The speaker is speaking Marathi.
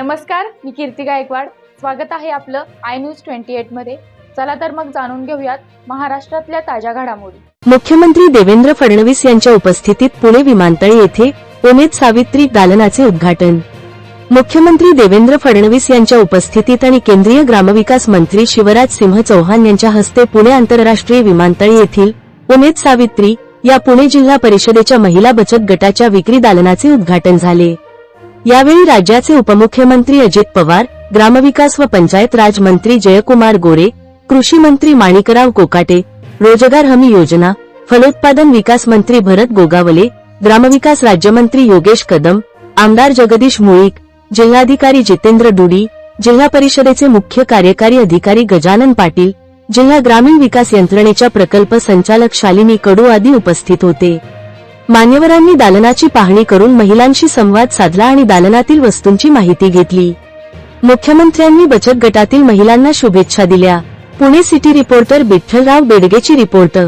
नमस्कार मी कीर्ती गायकवाड. स्वागत आहे आपलं आय न्यूज ट्वेंटी एटमध्ये. चला तर मग जाणून घेऊयात महाराष्ट्रातल्या ताज्या घडामोडी. मुख्यमंत्री देवेंद्र फडणवीस यांच्या उपस्थितीत पुणे विमानतळ येथे उमेद सावित्री दालनाचे उद्घाटन. मुख्यमंत्री देवेंद्र फडणवीस यांच्या उपस्थितीत आणि केंद्रीय ग्रामविकास मंत्री शिवराज सिंह चौहान यांच्या हस्ते पुणे आंतरराष्ट्रीय विमानतळ येथील उमेद सावित्री या पुणे जिल्हा परिषदेच्या महिला बचत गटाच्या विक्री दालनाचे उद्घाटन झाले. यावेळी राज्याचे उपमुख्यमंत्री अजित पवार ग्रामविकास व पंचायत राज मंत्री जयकुमार गोरे कृषी मंत्री माणिकराव कोकाटे रोजगार हमी योजना फलोत्पादन विकास मंत्री भरत गोगावले ग्रामविकास राज्यमंत्री योगेश कदम आमदार जगदीश मुळीक जिल्हाधिकारी जितेंद्र डुडी जिल्हा परिषदेचे मुख्य कार्यकारी अधिकारी गजानन पाटील जिल्हा ग्रामीण विकास यंत्रणेच्या प्रकल्प संचालक शालिनी कडू आदी उपस्थित होते. मान्यवरांनी दालनाची पाहणी करून महिलांशी संवाद साधला आणि दालनातील वस्तूंची माहिती घेतली. मुख्यमंत्र्यांनी बचत गटातील महिलांना शुभेच्छा दिल्या. पुणे सिटी रिपोर्टर विठ्ठलराव बेडगेची रिपोर्ट